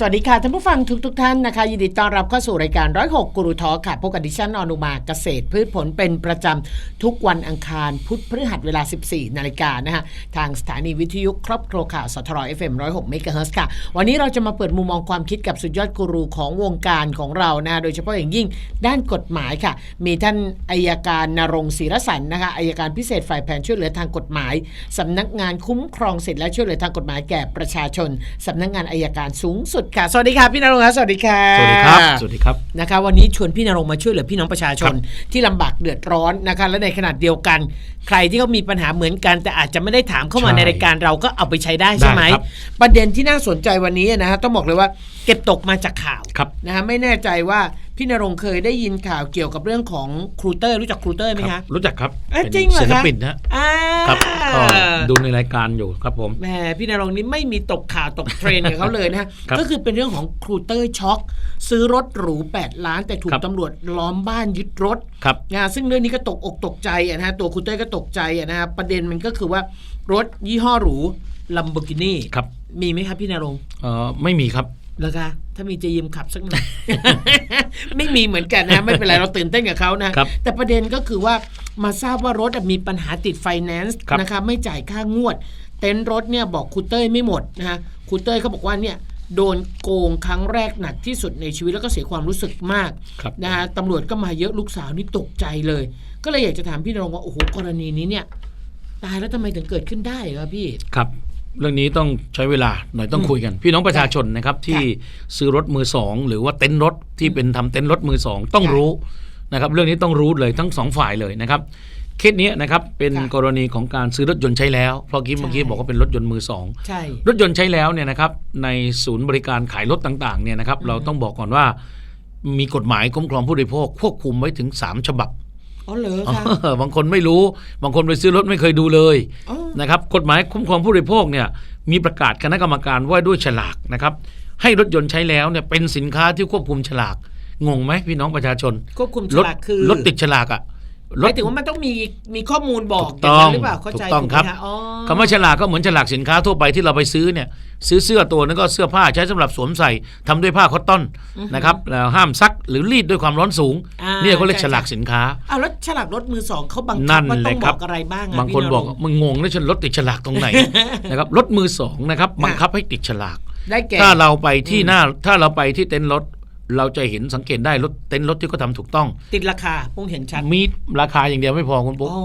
สวัสดีค่ะท่านผู้ฟังทุกทท่านนะคะ ยินดีต้อนรับเข้าสู่รายการร้อยหกกรุทอค่ะพบกับดิฉันอนุมาเกษตร พืชผลเป็นประจำทุกวันอังคารพุธพฤหัสเวลา 14 นาฬิกานะคะทางสถานีวิทยุครอบครัวข่าวสทร FM 106เมกะเฮิรตซ์ค่ะ วันนี้เราจะมาเปิดมุมมองความคิดกับสุดยอดกูรูของวงการของเรานะโดยเฉพาะอย่างยิ่งด้านกฎหมายค่ะ มีท่านอายการนรงศิรสันนะคะอายการพิเศษฝ่ายแผนช่วยเหลือทางกฎหมายสำนักงานคุ้มครองสิทธิและช่วยเหลือทางกฎหมายแก่ประชาชนสำนักงานอายการสูงสุดค่ะ สวัสดีค่ะพี่นรงค์คะสวัสดีค่ะสวัสดีครับ สวัสดีครับ นะคะวันนี้ชวนพี่นรงค์มาช่วยเหลือพี่น้องประชาชนที่ลำบากเดือดร้อนนะคะ และในขนาดเดียวกัน ใครที่เขามีปัญหาเหมือนกัน แต่อาจจะไม่ได้ถามเข้ามาใช่ในรายการเราก็เอาไปใช้ได้ใช่ไหม ได้ครับ ประเด็นที่น่าสนใจวันนี้นะฮะต้องบอกเลยว่า เก็บตกมาจากข่าวครับ นะฮะไม่แน่ใจว่า พี่นรงค์เคยได้ยินข่าวเกี่ยวกับเรื่องของครูเตอร์รู้จักครูเตอร์ไหมครัคะบรู้จักครับเอ้ยเป็นจริงเหรอศิลคะปินนะอ่าครับก็ดูในรายการอยู่ครับผม แหมพี่นรงค์นี่ไม่มีตกข่าวตกเทรนด์กับเขาเลยนะฮะครับก็คือเป็นเรื่องของครูเตอร์ช็อก ซื้อรถหรู 8 ล้าน แต่ถูกครับ ตำรวจล้อมบ้านยึดรถ ครับ นะซึ่งเรื่องนี้ก็ตกอกตกใจอะนะฮะตัวครูเตอร์ก็ตกใจอะนะฮะประเด็นมันก็คือว่ารถยี่ห้อหรูลัมโบกินีครับ มีไหมครับพี่นรงค์เอ่อไม่มีครับ เหรอคะถ้ามีจะยืมขับสักหน่อย ไม่มีเหมือนกันนะ ไม่เป็นไร เราตื่นเต้นกับเขานะครับแต่ประเด็นก็คือว่ามาทราบว่ารถอะมีปัญหาติดไฟแนนซ์ครับนะคะไม่จ่ายค่างวด เต็นท์รถเนี่ยบอกครูเต้ยไม่หมดนะฮะครูเต้ยเขาบอกว่าเนี่ยโดนโกงครั้งแรกหนักที่สุดในชีวิตแล้วก็เสียความรู้สึกมากครับนะฮะตำรวจก็มาเยอะลูกสาวนี่ตกใจเลย ก็เลยอยากจะถามพี่นรงค์ว่าโอ้โหกรณีนี้เนี่ย ตายแล้วทำไมถึงเกิดขึ้นได้ครับพี่ครับ เรื่องนี้ต้องใช้เวลาหน่อยต้องคุยกัน พี่น้องประชาชนนะครับที่ซื้อรถมือสองหรือว่าเต็นท์รถที่เป็นทำเต็นท์รถมือสองต้องค่ะรู้นะครับ เรื่องนี้ต้องรู้เลยทั้งสองฝ่ายเลยนะครับเคสนี้นะครับเป็นค่ะกรณีของการซื้อรถยนต์ใช้แล้วเพราะกี้เมื่อกี้ใช่บอกว่าเป็นรถยนต์มือสองใช่รถยนต์ใช้แล้วเนี่ยนะครับในศูนย์บริการขายรถต่างๆเนี่ยนะครับเราต้องบอกก่อนว่ามีกฎหมายคุ้มครองผู้บริโภคควบคุมไว้ถึง 3 ฉบับ อ๋อเหรอคะบางคนไม่รู้ บางคนไปซื้อรถไม่เคยดูเลยอ๋อนะครับกฎหมายคุ้มครองผู้บริโภคเนี่ยมีประกาศคณะกรรมการว่าด้วยฉลากนะครับให้รถยนต์ใช้แล้วเนี่ยเป็นสินค้าที่ควบคุมฉลากงงไหมพี่น้องประชาชนควบคุมฉรถลากคือรถติดฉลากอะ หมายถึงว่ามันต้องมีมีข้อมูลบอกถูกอย่างต้นั้องนหรือเปล่าเข้าใจถูกต้องถูกไหมครับะอ๋อคำว่าฉลากก็เหมือนฉลากสินค้าทั่วไปที่เราไปซื้อเนี่ย ซื้อเสื้อตัวนั้นก็เสื้อผ้าใช้สำหรับสวมใส่ทำด้วยผ้าคอตตอนนะครับแล้วห้ามซักหรือรีดด้วยความร้อนสูงอ่าเนี่ยเขาเรียกใช่ฉลากสินค้าอ้าวแล้วฉลากรถมือสองเขาบังคันั่บนว่าเลต้อยงครับบอกอะไรบ้างอะบางคนพี่บอกรงค์มึงงงแล้วฉันรถติดฉลากตรงไหนนะครับรถมือสองนะครับบังคับให้ติดฉลากได้แก่ถ้าเราไปที่หน้าถ้าเราไปที่เต็นท์รถ เราจะเห็นสังเกตได้รถเต็นท์รถที่เขาทำถูกต้อง ติดราคาปุ้งเห็นชัดมีราคาอย่างเดียวไม่พอคุณปุ๊กโอ้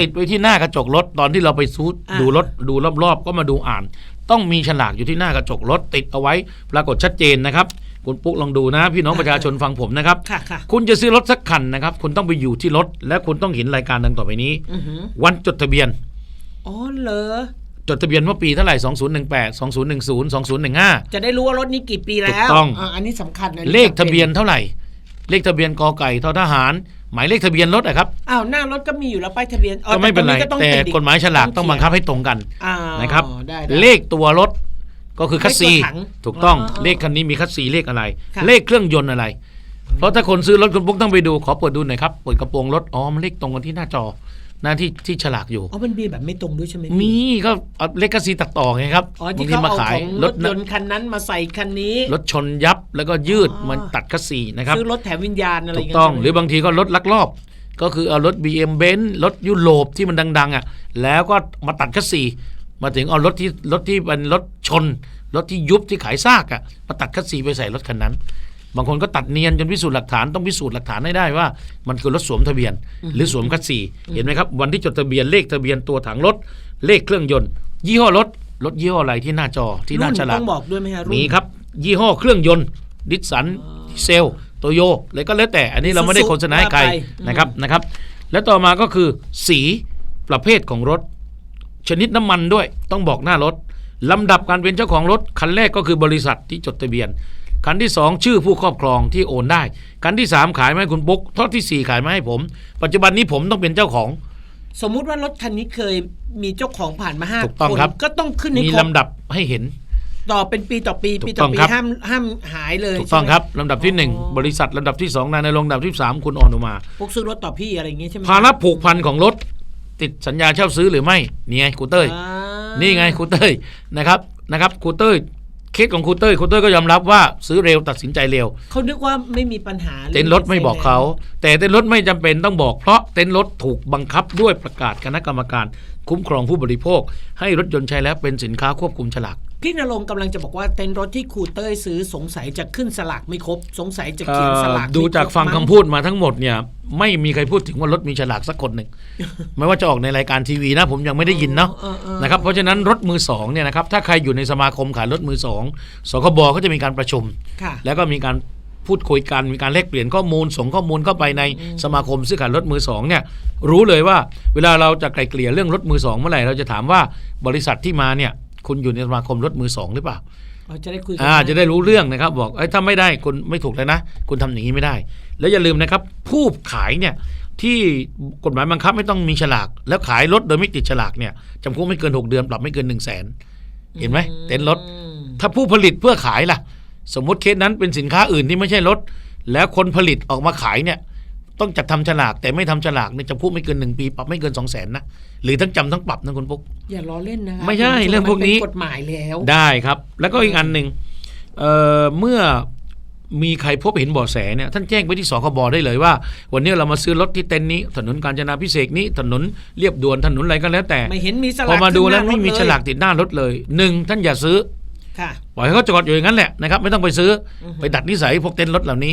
ติดไว้ที่หน้ากระจกรถตอนที่เราไปซูดอ่าดูรถดูรอบๆ ก็มาดูอ่าน ต้องมีฉลากอยู่ที่หน้ากระจกรถติดเอาไว้ ปรากฏชัดเจนนะครับ คุณปุ๊กลองดูนะ พี่น้องประชาชนฟังผมนะครับค่ะค่ะคุณจะซื้อรถสักคันนะครับ คุณต้องไปอยู่ที่รถ และคุณต้องเห็นรายการดังต่อไปนี้อือหือวันจดทะเบียนอ๋อเหรอ จดทะเบียนว่าปีเท่าไหร่ 2018 2010 2015 จะได้รู้ว่ารถนี้กี่ปีแล้วถูกต้องาอันนี้สำคัญนะเลขทะเบียนเท่าไหร่ เลขทะเบียนกอไก่ทอทหาร หมายเลขทะเบียนรถอะครับ อ้าวหน้ารถก็มีอยู่แล้วป้ายทะเบียนอ๋อก็ไม่เป็นไรตงก็องแต่ติดอีกฎหมายฉลากต้องบังคับให้ตรงกันอ่านะครับ ได้ได้ เลขตัวรถก็คือคัสซีเลขตัวถังถูกต้องอ๋ออ๋อเลขคันนี้มีคัสซีเลขอะไร ค่ะ เลขเครื่องยนต์อะไร เพราะถ้าคนซื้อรถคุณปุ๊กต้องไปดูขอเปิดดูหน่อยครับเปิดกระโปรงรถอ๋อมันเลขตรงกันที่หน้าจอห น้าที่ที่ฉลากอยู่อ๋อมันมีแบบไม่ตรงด้วยใช่ไหมพี่มีก็เอาเลขคัสซีตัดต่อไงครับอ๋อบาที่งทีเขามาเอาขายของรรถถยนต์คันนั้นมาใส่คันนี้รถชนยับแล้วก็ยืดอ๋อมันตัดคัสซีนะครับซื้อรถแถมวิญญาณอะไรถูย่ากงต้องเงี้ยหรือบางทีก็รถลักลอบ ก็คือเอารถ BM b e n z รถยุโรปที่มันดัง ๆอะแล้วก็มาตัดคัสซีมาถึงเอารถที่รถที่เป็นรถชน รถที่ยุบที่ขายซากอะมาตัดคัสซีไปใส่รถคันนั้น บางคนก็ตัดเนียนจนพิสูจน์หลักฐานต้องพิสูจน์หลักฐานให้ได้ว่า มันคือรถสวมทะเบียน หรือสวมคัสซีเห็นไหมครับวันที่จดทะเบียนเลขทะเบียนตัวถังรถเลขเครื่องยนต์ ยี่ห้อรถรถยี่ห้ออะไรที่หน้าจอที่หน้ารุ่นฉลากต้องบอกด้วยไหมฮะรุ่นมีครับ ยี่ห้อเครื่องยนต์ดิสสันเซลโตโยอะไรก็แล้วแต่ อันนี้เราไม่ได้โฆษณาให้ใครว่าไปนะครับนะครับ แล้วต่อมาก็คือสีประเภทของรถ ชนิดน้ำมันด้วยต้องบอกหน้ารถลำดับการเป็นเจ้าของรถคันแรกก็คือบริษัทที่จดทะเบียน คันที่สองชื่อผู้ครอบครองที่โอนได้คันที่สามขายมาให้คุณปุ๊กทอดที่สี่ขายมาให้ผม ปัจจุบันนี้ผมต้องเป็นเจ้าของ สมมุติว่ารถคันนี้เคยมีเจ้าของผ่านมาห้าถูกต้องคนครับ ก็ต้องขึ้นให้มีครบลำดับให้เห็น ต่อเป็นปีต่อปีถูกปีต่อต้องปีครับ ห้ามห้ามหายเลยถูกต้องใช่ไหม ครับลำดับที่หนึ่งอ๋อบริษัทลำดับที่สองนายในรงค์ลำดับที่สามคุณอ่อนอุมา พวกซื้อรถต่อพี่อะไรอย่างงี้ใช่ไหมภาระผูกพันของรถ ติดสัญญาเช่าซื้อหรือไม่นี่ไงครูเต้ย อ่านี่ไงครูเต้ยนะครับนะครับครูเต้ย เคสของครูเต้ยครูเต้ยก็ยอมรับว่าซื้อเร็วตัดสินใจเร็ว เขานึกว่าไม่มีปัญหาเต็นท์รถไม่บอกเขา แต่เต็นท์รถไม่จำเป็นต้องบอกเพราะเต็นท์รถถูกบังคับด้วยประกาศคณะกรรมการ คุ้มครองผู้บริโภค ให้รถยนต์ใช้แล้วเป็นสินค้าควบคุมฉลาก พี่นรงค์กำลังจะบอกว่าเต็นท์รถที่ครูเต้ยซื้อสงสัยจะขึ้นสลากไม่ครบ สงสัยจะเขียนสลากเอ่อดูไม่ครบจากฟังมั้คำพูดมาทั้งหมดเนี่ยไม่มีใครพูดถึงว่ารถมีฉลากสักคนหนึ่งไม่ว่าจะออกในรายการทีวีนะ ผมยังไม่ได้ยินเนาะออเออนะครับเพราะฉะนั้นรถมือสองเนี่ยนะครับถ้าใครอยู่ในสมาคมขายรถมือสองสคบก็จะมีการประชุมค่ะแล้วก็มีการพูดคุยกันมีการแลกเปลี่ยนข้อมูลส่งข้อมูลเข้าไปในสมาคมซื้อขายรถมือสองเนี่ยรู้เลยว่า เวลาเราจะไกลเกลี่ยเรื่องรถมือสองเมื่อไหร่เราจะถามว่าบริษัทที่มาเนี่ย คุณอยู่ในสมาคมรถมือสองหรือเปล่าเราจะได้คุยกัอ่าจะได้รู้เรื่องนะครับ บอกเอ้ยถ้าไม่ได้คุณไม่ถูกเลยนะ คุณทำอย่างนี้ไม่ได้ แล้วอย่าลืมนะครับ ผู้ขายเนี่ยที่กฎหมายบังคับไม่ต้องมีฉลาก แล้วขายรถโดยไม่ติดฉลากเนี่ยจำคุกไม่เกิน 6 เดือน ปรับไม่เกิน1นึ่งแสนเห็นไหมเต็นท์รถอืมถ้าผู้ผลิตเพื่อขายล่ะ สมมติเคสนั้นเป็นสินค้าอื่นที่ไม่ใช่รถ แล้วคนผลิตออกมาขายเนี่ย ต้องจัดทำฉลากแต่ไม่ทำฉลากเนี่ยจำคุกไม่เกิน1ปีปรับไม่เกิน2 0 0แสนนะหรือทั้งจำทั้งปรับนะคุณปุ๊กอย่าล้อเล่นนะคะไม่ใช่คุณผู้ชเรื่องพวกนี้มัเป็กฎหมายแล้ว ได้ครับ แล้วก็อีกอันหนึ่งเอ่อเมื่อมีใครพบเห็นเบาะแสเนี่ยท่านแจ้งไปที่สคบได้เลยว่า วันนี้เรามาซื้อรถที่เต็นท์นี้ ถนนกาญจนาพิเศษกนี้ ถนนเรียบด่วนถนนอะไรก็แล้วแต่ไม่เห็นมีสพลาอกมาดูแล้วขึ้นหน้ไม่มีรถฉลากติดหน้ารถเลยหนึ่งท่านอย่าซื้อค่ะปล่อยให้เขาจอดอยู่อย่างนั้นแหละนะครับไม่ต้องไปซื้ออไปดัดนิสัยพวกเต็นท์รถเหล่านี้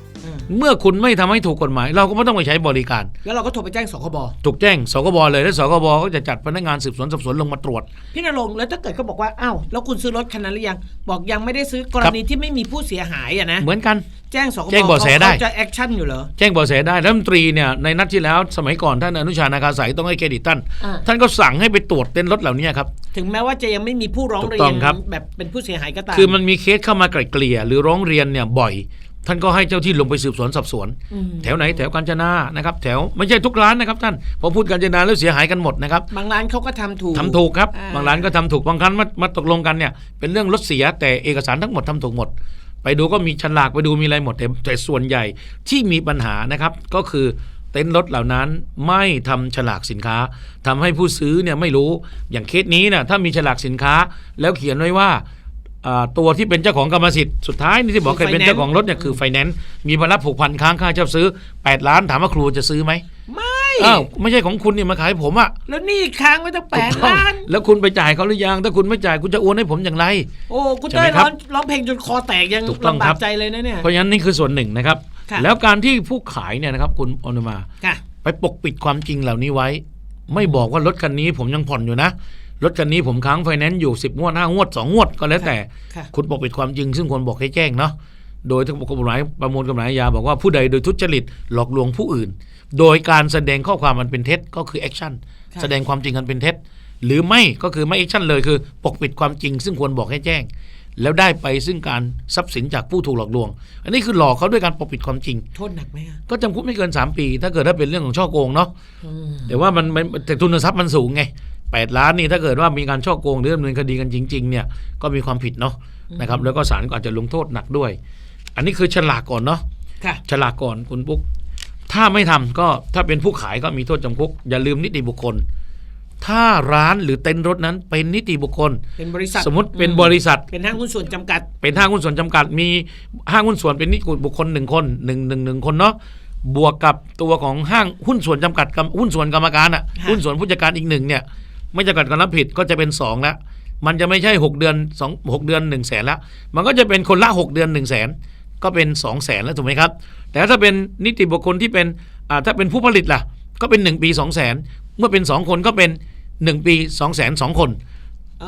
เมื่อคุณไม่ทำให้ถูกกฎหมาย เราก็ไม่ต้องไปใช้บริการ แล้วเราก็โทรไปแจ้งสคบถูกแจ้งสคบเลยแล้วสคบก็จะจัดพนักงานสืบสวนสอบสวนลงมาตรวจ พี่นรงค์แล้วถ้าเกิดเขาบอกว่าอ้าวแล้วคุณซื้อรถคันนั้นหรือยัง บอกยังไม่ได้ซื้อกรณีที่ไม่มีผู้เสียหายอะนะเหมือนกันแจ้งสคบแจ้งเบาะแสได้เขาจะแอคชั่นอยู่เหรอแจ้งเบาะแสได้รัฐมนตรีเนี่ยในนัดที่แล้วสมัยก่อนท่านอนุชานาคาสายต้องให้เครดิตท่านอ่าท่านก็สั่งให้ไปตรวจเต้นรถเหล่านี้ครับถึงแม้ว่าจะยังไม่มีผู้ร้องเรีถูกต้ยอนงครับแบบเป็นผู้เสียหายก็ตามคือมันมีเคสเข้ามาไกล่เกลี่ยหรือร้องเรียนเนี่ยบ่อย ท่านก็ให้เจ้าที่ลงไปสืบสวนสอบสวนอืมแถวไหนแถวกาญจนานะครับ แถวไม่ใช่ทุกร้านนะครับท่านพอพูดกาญจนาแล้วเสียหายกันหมดนะครับบางร้านเขาก็ทำถูกทำถูกครับอ่าบางร้านก็ทำถูกบางครั้งมามาตกลงกันเนี่ยเป็นเรื่องรถเสียแต่เอกสารทั้งหมดทำถูกหมด ไปดูก็มีฉลากไปดูมีอะไรหมดแต่แต่ส่วนใหญ่ที่มีปัญหานะครับก็คือเต็นท์รถเหล่านั้นไม่ทำฉลากสินค้าทำให้ผู้ซื้อเนี่ยไม่รู้อย่างเคสนี้นะถ้ามีฉลากสินค้าแล้วเขียนไว้ว่าอ่า ตัวที่เป็นเจ้าของกรรมสิทธิ์สุดท้ายนี่ที่บอกเคยเป็นเจ้าของรถเนี่ยคือไฟแนนซ์มีภาระผูกพันค้างค่าเช่าซื้อ 8 ล้านถามว่าครูจะซื้อไหมไม่อ้าวไม่ใช่ของคุณนี่มาขายผมอะแล้วหนี่ค้างไว้ตั้งแปดถูกต้องล้าน แล้วคุณไปจ่ายเขาหรือยังถ้าคุณไม่จ่ายคุณจะโอนให้ผมอย่างไร โอ้คุณใช่ไหมเต้ยครัร้บองร้องเพลงจนคอแตกยังถูกต้องลำบาครักบใจเลยนะเนี่ยเพราะฉะนั้นนี่คือส่วนหนึ่งนะครับค่ะแล้วการที่ผู้ขายเนี่ยนะครับคุณอนุมาค่ะไปปกปิดความจริงเหล่านี้ไว้ ไม่บอกว่ารถคันนี้ผมยังผ่อนอยู่นะ รถคันนี้ผมค้างไฟแนนซ์อยู่10งวด5งวด2งวดก็แล้วแต่ค่ะคุณปกปิดความจริงซึ่งควรบอกให้แจ้งเนาะโดยทั้งกฎหมายประมวลกฎหมายอาญาบอกว่าผู้ใดโดยทุจริตหลอกลวงผู้อื่น โดยการแสดงข้อความมันเป็นเท็จก็คือแอคชั่นค่ะแสดงความจริงกันเป็นเท็จหรือไม่ก็คือไม่แอคชั่นเลยคือ ปกปิดความจริง ซึ่งควรบอกให้แจ้ง แล้วได้ไปซึ่งการทรัพย์สินจากผู้ถูกหลอกลวง อันนี้คือหลอกเขาด้วยการปกปิดความจริง โทษหนักไหมอะก็จำคุกไม่เกิน 3 ปี ถ้าเกิดถ้าเป็นเรื่องของช่อโกงเนาะอืมแต่ว่ามันมันแต่ทุนทรัพย์มันสูงไง 8 ล้านนี่ถ้าเกิดว่ามีการช่อโกงหรือดำเนินคดีกันจริง ๆ เนี่ยก็มีความผิดเนาะนะครับ แล้วก็ศาลก็อาจจะลงโทษหนักด้วย อันนี้คือฉลากก่อนเนาะค่ะ ฉลากก่อนคุณปุ๊ก ถ้าไม่ทำก็ถ้าเป็นผู้ขายก็มีโทษจำคุก อย่าลืมนิติบุคคล ถ้าร้านหรือเต็นท์รถนั้นเป็นนิติบุคคล เป็นบริษัทสมมติเป็นบริษัท เป็นห้างหุ้นส่วนจำกัด เป็นห้างหุ้นส่วนจำกัดมีห้างหุ้นส่วนเป็นนิติบุคคลหนึ่งคนหนึ่งหนึ่งหนึ่งคนเนาะบวกกับตัวของห้างหุ้นส่วนจำกัดกับหุ้นส่วนกรรมการอะค่ะหุ้นส่วนผู้จัดการอีกหนึ่งเนี่ย ไม่จำกัดการรับผิดก็จะเป็นสองแล้วมันจะไม่ใช่หกเดือนสองหกเดือนหนึ่งแสนละมันก็จะเป็นคนละหกเดือนหนึ่งแสนก็เป็นสองแสนแล้วถูกไหมครับ แต่ถ้าเป็นนิติบุคคลที่เป็นอ่าถ้าเป็นผู้ผลิตล่ะ ก็เป็นหนึ่งปีสองแสนเมื่อเป็นสองคนก็เป็นหนึ่งปีสองแสนสองคน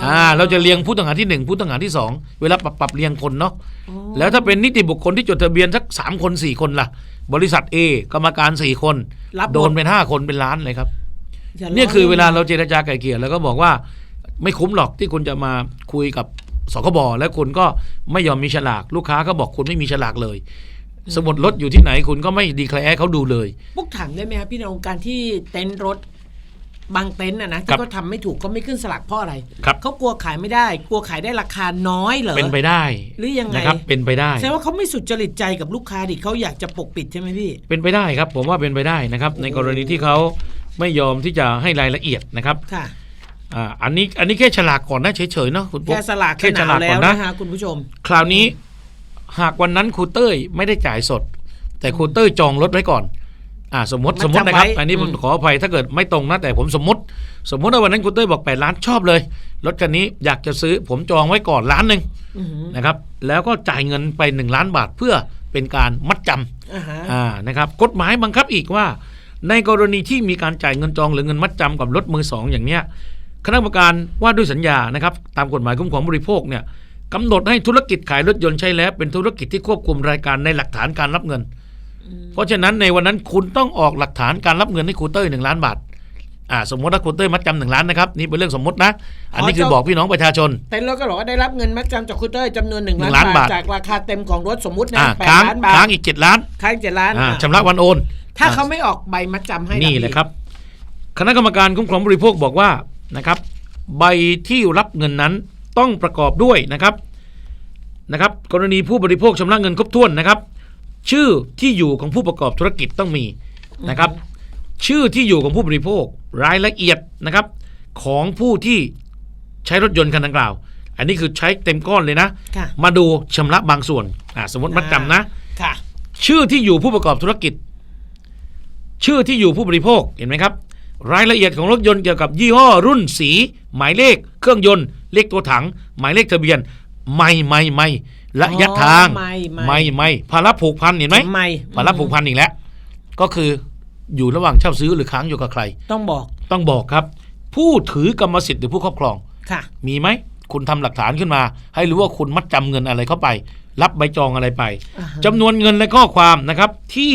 อ่าเราจะเรียงผู้ต้องหาที่หนึ่งผู้ต้องหาที่สองเวลาปรับปรับเรียงคนเนาะอ๋อแล้วถ้าเป็นนิติบุคคลที่จดทะเบียนสักสามคนสี่คนล่ะ บริษัท A กรรมการสี่คนรับหมโดนเป็นห้าคนเป็นล้านเลยครับอย่าเนี่ยคือเวลาเราล้เจรจาไกล่เกลี่ยแล้วก็บอกว่า ไม่คุ้มหรอกที่คุณจะมาคุยกับสคบแล้วคุณก็ไม่ยอมมีฉลาก ลูกค้าก็บอกคุณไม่มีฉลากเลย สมุดรถอยู่ที่ไหนคุณก็ไม่ดีแคลร์ให้เขาดูเลยปุ๊กถามได้ไหมครับพี่นรงค์การที่เต็นท์รถบางเต็นท์นะนะครัที่บเขาทำไม่ถูกก็ไม่ขึ้นสลากเพราะอะไรครับเขากลัวขายไม่ได้ กลัวขายได้ราคาน้อยเหรอเป็นไปได้ หรือยังไงนะครับเป็นไปได้แสดงว่าเขาไม่สุจริตใจกับลูกค้าดิเขาอยากจะปกปิดใช่ไหมพี่ เป็นไปได้ครับ ผมว่าเป็นไปได้นะครับ ในกรณีที่เขา ไม่ยอมที่จะให้รายละเอียดนะครับค่ะอ่าอันนี้อันนี้แค่ฉลากก่อนนะเฉยๆเนาะคุณปุ๊กแค่สลากแค่ก็หฉนาลาวกแล้ก่อวนนะนะคะคุณผู้ชม คราวนี้หากวันนั้นครูเต้ยไม่ได้จ่ายสด แต่ครูเต้ยจองรถไว้ก่อน อ่าสมมติมันสมมตินะครับจำไว้อันนี้ผมอืมขออภัยถ้าเกิดไม่ตรงนะแต่ผมสมมติ สมมติว่าวันนั้นครูเต้ยบอกแปดล้านชอบเลยรถคันนี้อยากจะซื้อผมจองไว้ก่อนล้านหนึ่งอือหือนะครับ แล้วก็จ่ายเงินไปหนึ่งล้านบาทเพื่อเป็นการมัดจำอ่าฮะอ่านะครับ กฎหมายบังคับอีกว่า ในกรณีที่มีการจ่ายเงินจองหรือเงินมัดจำกับรถมือสองอย่างเนี้ยคณะกรรมการว่าด้วยสัญญานะครับตามกฎหมายคุ้มครองผู้บริโภคเนี่ยกำหนดให้ธุรกิจขายรถยนต์ใช้แล้ว เป็นธุรกิจที่ควบคุมรายการในหลักฐานการรับเงิน เพราะฉะนั้นในวันนั้นคุณต้องออกหลักฐานการรับเงินให้ครูเต้ยหนึ่งล้านบาทอ่าสมมติว่าครูเต้ยมัดจำหนึ่งล้านนะครับนี่เป็นเรื่องสมมตินะ อันนี้คือบอกพี่น้องประชาชนเต็นท์รถก็บอกว่าได้รับเงินมัดจำจากคุณเต้ยจำนวนหนึ่งหนึ่งล้านล้านบาทบาทจากราคาเต็มของรถสมมุตินะอ่าแปดค้างล้านบาทค้างอีกเจ็ดล้านค้างเจ็ดล้านอ่าอะชำระวันโอน ถ้าเขาไม่ออกใบมัดจำให้นี่พี่แหละครับ คณะกรรมการคุ้มครองผู้บริโภคบอกว่านะครับ ใบที่รับเงินนั้นต้องประกอบด้วยนะครับนะครับ กรณีผู้บริโภคชำระเงินครบถ้วนนะครับ ชื่อที่อยู่ของผู้ประกอบธุรกิจต้องมีนะครับ ชื่อที่อยู่ของผู้บริโภครายละเอียดนะครับ ของผู้ที่ใช้รถยนต์คันดังกล่าว อันนี้คือใช้เต็มก้อนเลยนะ ค่ะมาดูชำระบางส่วนอ่าสมมติมัดจำนะ ค่ะ ชื่อที่อยู่ผู้ประกอบธุรกิจ ชื่อที่อยู่ผู้บริโภคเห็นไหมครับ รายละเอียดของรถยนต์เกี่ยวกับยี่ห้อรุ่นสี หมายเลข เครื่องยนต์ เลขตัวถัง หมายเลขทะเบียน ไม่ไม่ไม่ระยะทางอ๋อไม่ไม่ไม่ไม่ภาระผูกพันเห็นไหมไม่ภาระผูกพันอีกแล้ว ก็คืออยู่ระหว่างเช่าซื้อหรือค้างอยู่กับใคร ต้องบอกต้องบอกครับ ผู้ถือกรรมสิทธิ์หรือผู้ครอบครองค่ะ มีไหมคุณทำหลักฐานขึ้นมา ให้รู้ว่าคุณมัดจำเงินอะไรเข้าไป รับใบจองอะไรไปอ่าฮะจำนวนเงินและข้อความนะครับที่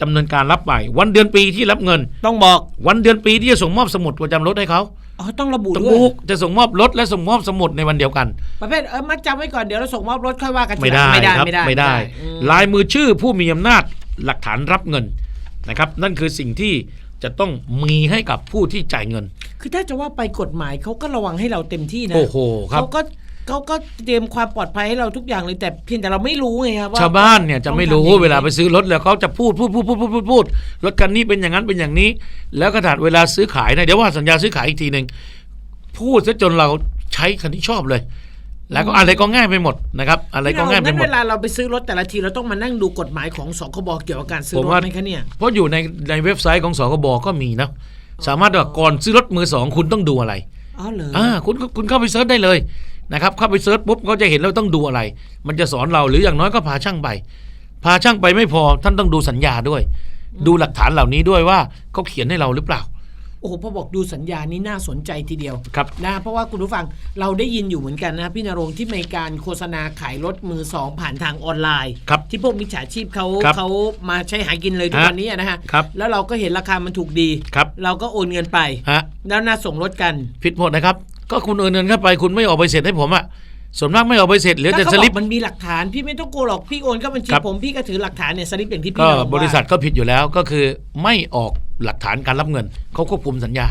จำเนินการรับไป วันเดือนปีที่รับเงิน ต้องบอกวันเดือนปีที่จะส่งมอบสมุดประจำรถให้เขาอ๋อต้องระบุตะด้วบุยกจะส่งมอบรถและส่งมอบสมุดในวันเดียวกัน ประเภทเออมัดจำไว้ก่อนเดี๋ยวเราส่งมอบรถค่อยว่ากันทีไม่หลัได้งไม่ได้ครับไม่ได้ไม่ได้ อืมลายมือชื่อผู้มีอำนาจหลักฐานรับเงินนะครับ นั่นคือสิ่งที่จะต้องมีให้กับผู้ที่จ่ายเงิน คือถ้าจะว่าไปกฎหมายเขาก็ระวังให้เราเต็มที่นะโอ้โหครับ เขาก็ เขาก็เตรียมความปลอดภัยให้เราทุกอย่างเลยแต่เพียงแต่เราไม่รู้ไงครับว่าชาวบ้านเนี่ยจะไม่รู้ต้องทำยังไงเวลาไปซื้อรถแล้วเขาจะพูดพูดพูดพูดพูดพูดพูดรถคันนี้เป็นอย่างนั้นเป็นอย่างนี้ แล้วขนาดเวลาซื้อขายนะเดี๋ยวว่าสัญญาซื้อขายอีกทีหนึ่งพูดซะจนเราใช้คันที่ชอบเลย แล้วก็อะไรก็ง่ายไปหมดนะครับ อะไรก็ง่ายไปงั้นหมดเวลาเราไปซื้อรถแต่ละทีเราต้องมานั่งดูกฎหมายของสคบเกี่ยวกับการซื้อผมรถว่าไหมคะเนี่ยเพราะอยู่ในในเว็บไซต์ของสคบก็มีนะสามารถว่าก่อนซื้อรถมือสองคุณต้องดูอะไรอ๋อเหรออ่าคุณคุณเข้าไปเซิร์ชได้เลย นะครับเข้าไปเซิร์ชปุ๊บเขาจะเห็นแล้วต้องดูอะไร มันจะสอนเราหรืออย่างน้อยก็พาช่างไป พาช่างไปไม่พอท่านต้องดูสัญญาด้วย ดูหลักฐานเหล่านี้ด้วยว่าเขาเขียนให้เราหรือเปล่าโอ้โหพอบอกดูสัญญานี่น่าสนใจทีเดียวครับนะเพราะว่าคุณผู้ฟังเราได้ยินอยู่เหมือนกันนะพี่นรงค์ที่มีการโฆษณาขายรถมือสองผ่านทางออนไลน์ครับที่พวกมิจฉาชีพเขาครับเขามาใช้หากินเลยทุกฮะวันนี้นะฮะครับแล้วเราก็เห็นราคามันถูกดีครับเราก็โอนเงินไปฮะแล้วน่าส่งรถกันผิดหมดนะครับ ก็คุณโอนเงินเข้าไปคุณไม่ออกใบเสร็จให้ผมอะส่วนมากไม่ออกใบเสร็จเหลือถ้าแต่เขาสบลิอปกมันมีหลักฐานพี่ไม่ต้องกลัวหรอกพี่โอนเข้าบัญชีครับผมพี่ก็ถือหลักฐานเนี่ยสลิปอย่างที่พี่ก็นรงค์ว่าบริษัทก็ผิดอยู่แล้วก็คือไม่ออกหลักฐานการรับเงินเขาควบคุมสัญญา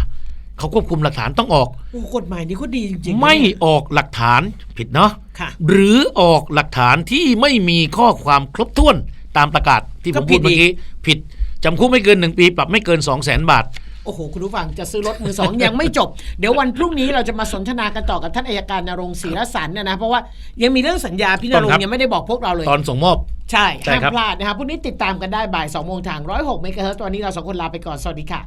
เขาควบคุมหลักฐานต้องออกโอ้กฎหมายนี้ก็ดีจริงๆนะไม่เนี่ยออกหลักฐานผิดเนาะค่ะหรือออกหลักฐานที่ไม่มีข้อความครบถ้วนตามประกาศที่ผมพูดเมื่อกี้ผิดจำคุกไม่เกิน1ปี ปรับไม่เกิน2 0 0 0 0 0บาท โอ้โห คุณผู้ฟังจะซื้อรถมือสอง ยังไม่จบ เดี๋ยววันพรุ่งนี้เราจะมาสนทนากันต่อกับท่านอัยการนรงค์ศรีรสันเนี่ยนะเพราะว่ายังมีเรื่องสัญญาพี่นรงครับค์ยังไม่ได้บอกพวกเราเลย ตอนส่งมอบ ใช่ใช่ห้ามครับพลาดนะครับพรุ่งนี้ติดตามกันได้บ่าย2โมงทาง106เมกะเฮิรตซ์ตอนนี้เราสองคนลาไปก่อนสวัสดีค่ะ